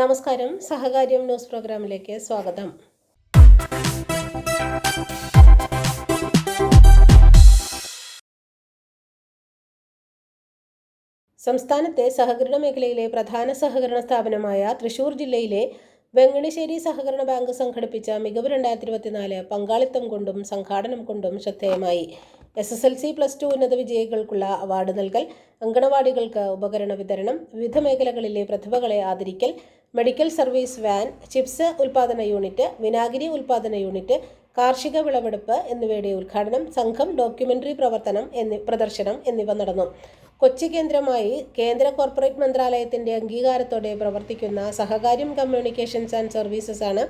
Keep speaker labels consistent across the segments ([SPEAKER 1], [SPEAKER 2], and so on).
[SPEAKER 1] നമസ്കാരം. സഹകാര്യം ന്യൂസ് പ്രോഗ്രാമിലേക്ക് സ്വാഗതം. സംസ്ഥാനത്തെ സഹകരണ മേഖലയിലെ പ്രധാന സഹകരണ സ്ഥാപനമായ തൃശൂർ ജില്ലയിലെ വെങ്ങണിശ്ശേരി സഹകരണ ബാങ്ക് സംഘടിപ്പിച്ച മികവ് രണ്ടായിരത്തി ഇരുപത്തിനാല് പങ്കാളിത്തം കൊണ്ടും സംഘാടനം കൊണ്ടും ശ്രദ്ധേയമായി. S S L C plus two ഉന്നത വിജയികൾക്കുള്ള അവാർഡ് നൽകൽ അങ്കണവാടികൾക്ക് ഉപകരണ വിതരണം വിവിധ മേഖലകളിലെ പ്രതിഭകളെ ആദരിക്കൽ മെഡിക്കൽ സർവീസ് വാൻ ചിപ്സ് ഉൽപാദന യൂണിറ്റ് വിനാഗിരി ഉൽപാദന യൂണിറ്റ് കാർഷിക വിളവെടുപ്പ് എന്നിവയുടെ ഉദ്ഘാടനം സംഘം ഡോക്യുമെന്ററി പ്രവർത്തനം എന്നി പ്രദർശനം എന്നിവ നടന്നു. കൊച്ചി കേന്ദ്രമായി കേന്ദ്ര കോർപ്പറേറ്റ് മന്ത്രാലയത്തിന്റെ അംഗീകാരത്തോടെ പ്രവർത്തിക്കുന്ന സഹകാര്യം കമ്മ്യൂണിക്കേഷൻസ് ആൻഡ് സർവീസസ് ആണ്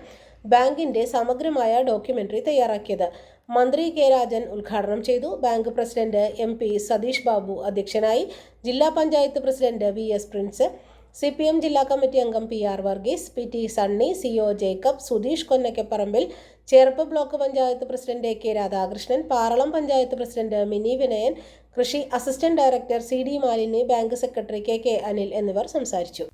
[SPEAKER 1] ബാങ്കിന്റെ സമഗ്രമായ ഡോക്യുമെന്ററി തയ്യാറാക്കിയത്. മന്ത്രി കെ രാജൻ ഉദ്ഘാടനം ചെയ്തു. Bank president M Satheesh Babu അധ്യക്ഷനായി. ജില്ലാ panchayat president V S Prince C P M ജില്ലാ കമ്മിറ്റി അംഗം P R Varghese P T Sunny C O Jacob Sudheesh Konnakkaparambil Cherpu block panchayat president A K Radhakrishnan Paralam panchayat president Mini Vinayan കൃഷി assistant director C D Malini bank secretary K K Anil എന്നിവർ സംസാരിച്ചു.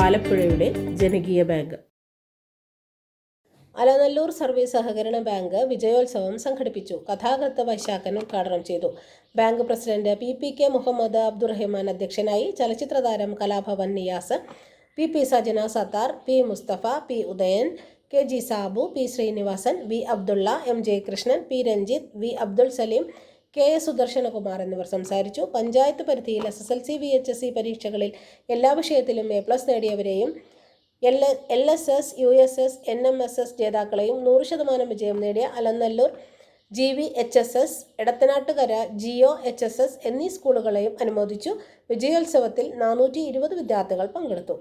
[SPEAKER 1] ആലപ്പുഴയുടെ ജനകീയ bank. Alanallur service സഹകരണ bank വിജയോത്സവം സംഘടിപ്പിച്ചു. കഥാകൃത്ത് വൈശാഖൻ ഉദ്ഘാടനം ചെയ്തു. Bank president P P K Muhammad Abdurahiman അധ്യക്ഷനായി ചലച്ചിത്ര താരം Kalabhavan Niyas P P Sajana Sathar P Musthafa P Udayan K G Sabu P Srinivasan V Abdulla M J Krishnan P Ranjith V Abdul Salim K S Sudarsanakumar എന്നിവർ സംസാരിച്ചു. പഞ്ചായത്ത് പരിധിയിൽ S S L C V H S C പരീക്ഷകളിൽ എല്ലാ വിഷയത്തിലും A plus നേടിയവരെയും L L S S U S S N M S S ജേതാക്കളെയും നൂറ് ശതമാനം വിജയം നേടിയ Alanallur G V H S S Edathanattukara G O H S S എന്നീ സ്കൂളുകളെയും അനുമോദിച്ചു. വിജയോത്സവത്തിൽ നാനൂറ്റി ഇരുപത് വിദ്യാർത്ഥികൾ പങ്കെടുത്തു.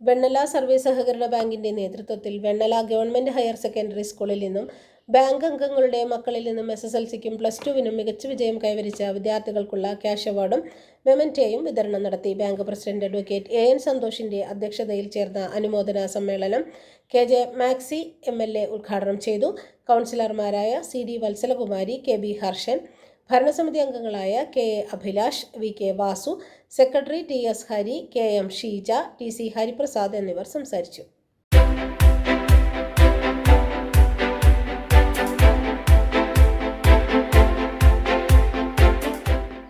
[SPEAKER 1] വെണ്ണല സർവീസ് സഹകരണ ബാങ്കിന്റെ നേതൃത്വത്തിൽ വെണ്ണല ഗവൺമെന്റ് ഹയർ സെക്കൻഡറി സ്കൂളിൽ നിന്നും ബാങ്ക് അംഗങ്ങളുടെ മക്കളിൽ നിന്നും എസ് എസ് എൽ സിക്കും പ്ലസ് ടുവിനും മികച്ച വിജയം കൈവരിച്ച വിദ്യാർത്ഥികൾക്കുള്ള ക്യാഷ് അവാർഡും മെമന്റേയും വിതരണം നടത്തി. Bank president advocate A N സന്തോഷിന്റെ അധ്യക്ഷതയിൽ ചേർന്ന അനുമോദന സമ്മേളനം K J Maxi M L A ഉദ്ഘാടനം ചെയ്തു. കൗൺസിലർമാരായ C D Valsalakumari K B Harshan ഭരണസമിതി അംഗങ്ങളായ K A Abhilash V K Vasu secretary T S Hari K M Sheeja T C Haripresad എന്നിവർ സംസാരിച്ചു.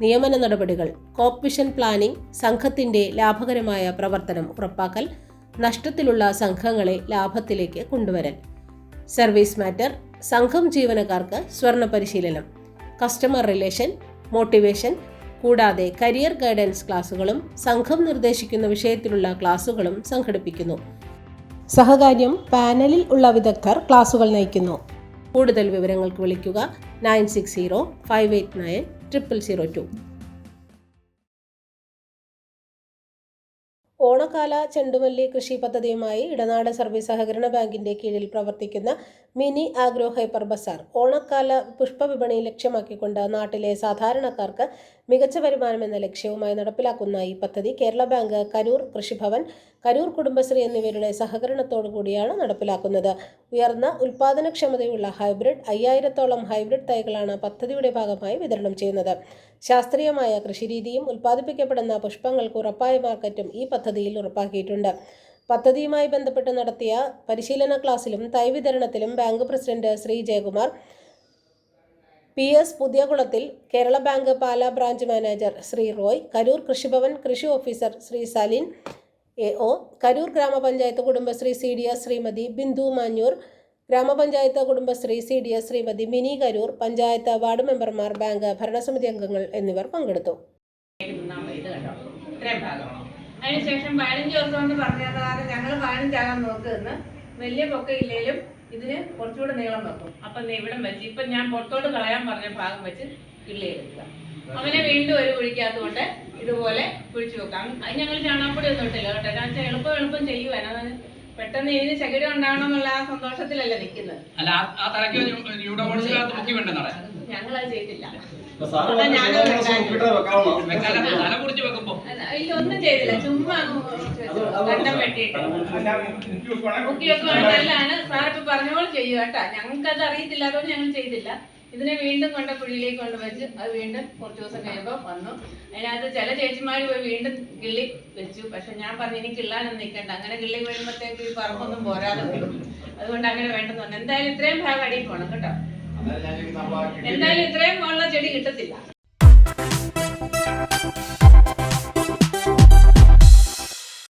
[SPEAKER 1] നിയമന നടപടികൾ കോപ്പിഷൻ പ്ലാനിംഗ് സംഘത്തിന്റെ ലാഭകരമായ പ്രവർത്തനം ഉറപ്പാക്കൽ നഷ്ടത്തിലുള്ള സംഘങ്ങളെ ലാഭത്തിലേക്ക് കൊണ്ടുവരൽ. സർവീസ് മാറ്റർ സംഘം ജീവനക്കാർക്ക് സ്വർണ പരിശീലനം. കസ്റ്റമർ റിലേഷൻ മോട്ടിവേഷൻ കൂടാതെ കരിയർ ഗൈഡൻസ് ക്ലാസുകളും സംഘം നിർദ്ദേശിക്കുന്ന വിഷയത്തിലുള്ള ക്ലാസുകളും സംഘടിപ്പിക്കുന്നു. സഹകാര്യം പാനലിൽ ഉള്ള വിദഗ്ധർ ക്ലാസുകൾ നയിക്കുന്നു. കൂടുതൽ വിവരങ്ങൾക്ക് വിളിക്കുക nine six zero five eight nine triple zero two ഓണക്കാല ചെണ്ടുമല്ലി കൃഷി പദ്ധതിയുമായി ഇടനാട് സർവീസ് സഹകരണ ബാങ്കിന്റെ കീഴിൽ പ്രവർത്തിക്കുന്ന മിനി ആഗ്രോ ഹൈപ്പർ ബസാർ ഓണക്കാല പുഷ്പവിപണി ലക്ഷ്യമാക്കിക്കൊണ്ട് നാട്ടിലെ സാധാരണക്കാർക്ക് മികച്ച വരുമാനം എന്ന ലക്ഷ്യവുമായി നടപ്പിലാക്കുന്ന ഈ പദ്ധതി കേരള ബാങ്ക് കരൂർ കൃഷിഭവൻ കരൂർ കുടുംബശ്രീ എന്നിവരുടെ സഹകരണത്തോടു കൂടിയാണ് നടപ്പിലാക്കുന്നത്. ഉയർന്ന ഉൽപാദനക്ഷമതയുള്ള ഹൈബ്രിഡ് അയ്യായിരത്തോളം ഹൈബ്രിഡ് തൈകളാണ് പദ്ധതിയുടെ ഭാഗമായി വിതരണം ചെയ്യുന്നത്. ശാസ്ത്രീയമായ കൃഷിരീതിയും ഉൽപ്പാദിപ്പിക്കപ്പെടുന്ന പുഷ്പങ്ങൾക്ക് ഉറപ്പായ മാർക്കറ്റും ഈ പദ്ധതിയിൽ ഉറപ്പാക്കിയിട്ടുണ്ട്. പദ്ധതിയുമായി ബന്ധപ്പെട്ട് നടത്തിയ പരിശീലന ക്ലാസ്സിലും തൈ വിതരണത്തിലും bank president Shri Jayakumar P S Puthiyakulathil Kerala bank Pala branch manager Shri Roy Karur Krishibhavan കൃഷി officer Shri Salin A O Karur ഗ്രാമപഞ്ചായത്ത് Kudumbashree C D S Shrimati Bindu Manjoor ഗ്രാമപഞ്ചായത്ത് Kudumbashree C D S Shrimati Mini Karur panchayat ward മെമ്പർമാർ bank ഭരണസമിതി അംഗങ്ങൾ എന്നിവർ പങ്കെടുത്തു.
[SPEAKER 2] അതിനുശേഷം പതിനഞ്ച് ദിവസം കൊണ്ട് പറഞ്ഞതാണ് ഞങ്ങൾ പതിനഞ്ചാകാൻ നോക്കുന്നു വലിയ പൊക്കയില്ലേലും ഇതിന് കുറച്ചുകൂടെ നീളം വെക്കും. അപ്പം ഇവിടം വെച്ച് ഇപ്പം ഞാൻ പുറത്തോട്ട് കളയാൻ പറഞ്ഞ ഭാഗം വെച്ച് കിള്ളിയെടുക്കുക അങ്ങനെ വീണ്ടും ഒരു കുഴിക്കകത്തുകൊണ്ട് ഇതുപോലെ കുഴിച്ചു വെക്കാം. അത് ഞങ്ങൾ ചാണകപ്പൊടി ഒന്നും ഇട്ടില്ല കേട്ടോ. കാരണം വെച്ചാൽ എളുപ്പം എളുപ്പം ചെയ്യുവാൻ അത് പെട്ടെന്ന് ഇതിന് ചകിരി ഉണ്ടാവണം എന്നുള്ള ആ സന്തോഷത്തിലല്ല നിൽക്കുന്നത്. ഞങ്ങളത് ചെയ്തില്ല ഇല്ല ഇതൊന്നും ചെയ്തില്ല. ചുമ്മാ സാർ ഇപ്പൊ പറഞ്ഞോളൂ ചെയ്യുക കേട്ടാ. ഞങ്ങൾക്ക് അത് അറിയത്തില്ല. അതുകൊണ്ട് ഞങ്ങൾ ചെയ്തില്ല. ഇതിനെ വീണ്ടും കൊണ്ട കുഴിയിലേക്ക് കൊണ്ടുവച്ച് അത് വീണ്ടും കുറച്ച് ദിവസം കഴിയുമ്പോൾ വന്നു. അതിനകത്ത് ചില ചേച്ചിമാർ പോയി വീണ്ടും കിള്ളി വെച്ചു. പക്ഷെ ഞാൻ പറഞ്ഞു ഇനി കിള്ളാനൊന്നും നിൽക്കണ്ട. അങ്ങനെ കിള്ളി വീഴുമ്പോഴത്തേക്ക് ഈ പറമ്പൊന്നും പോരാതെ വരും. അതുകൊണ്ട് അങ്ങനെ വേണ്ടെന്ന് പറഞ്ഞു. എന്തായാലും ഇത്രയും ഭാഗം അടിയിൽ പോകണം കേട്ടോ. എന്തായാലും ഇത്രയും ഉള്ള ചെടി കിട്ടത്തില്ല.